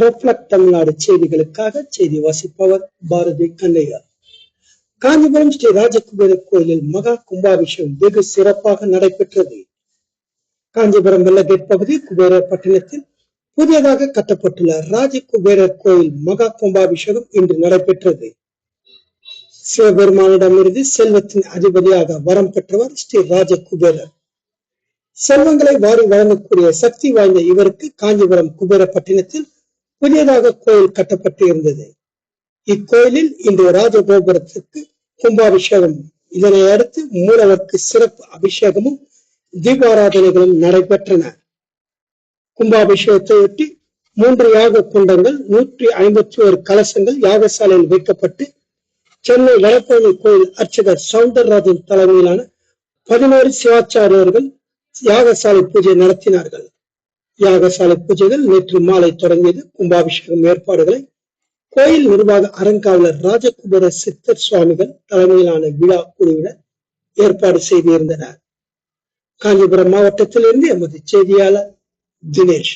Reflect Tamil Nadu செய்திகளுக்காக செய்தி வாசிப்பவர் பாரதி கண்ணையா. காஞ்சிபுரம் ஸ்ரீ ராஜகுபேர கோயிலில் மகா கும்பாபிஷேகம் வெகு சிறப்பாக நடைபெற்றது. காஞ்சிபுரம் வெள்ளகேட் பகுதி குபேர பட்டணத்தில் புதியதாக கட்டப்பட்டுள்ள ராஜகுபேரர் கோயில் மகா கும்பாபிஷேகம் இன்று நடைபெற்றது. சிவபெருமானிடமிருந்து செல்வத்தின் அதிபதியாக வரம் பெற்றவர் ஸ்ரீ ராஜகுபேரர். செல்வங்களை வாரி வழங்கக்கூடிய சக்தி வாய்ந்த இவருக்கு காஞ்சிபுரம் குபேர பட்டினத்தில் புதியதாக கோயில் கட்டப்பட்டு இருந்தது இக்கோயிலில் இன்று ராஜகோபுரத்திற்கு கும்பாபிஷேகம் இதனை அடுத்து மூலவருக்கு சிறப்பு அபிஷேகமும் தீபாராதனைகளும் நடைபெற்றன. கும்பாபிஷேகத்தையொட்டி மூன்று யாக குண்டங்கள் நூற்றி ஐம்பத்தி ஒரு கலசங்கள் யாகசாலையில் வைக்கப்பட்டு சென்னை வடபழனி கோயில் அர்ச்சகர் சவுந்தரராஜன் தலைமையிலான பதினோரு சிவாச்சாரியர்கள் யாகசாலை பூஜை நடத்தினார்கள். யாகசாலை பூஜைகள் நேற்று மாலை தொடங்கியது. கும்பாபிஷேகம் ஏற்பாடுகளை கோயில் நிர்வாக அறங்காவலர் ராஜகுபர சித்தர் சுவாமிகள் தலைமையிலான விழா குழுவினர் ஏற்பாடு செய்திருந்தனர். காஞ்சிபுரம் மாவட்டத்திலிருந்து எமது செய்தியாளர் தினேஷ்.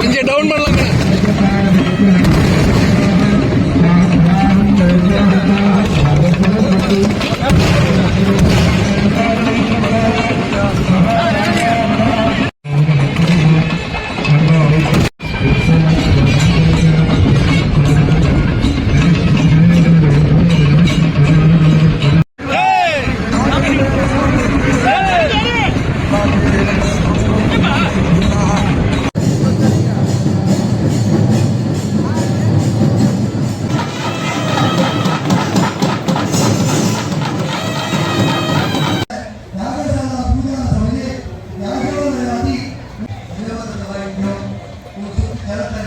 கொஞ்சம் டவுன் பண்ணலாம். pero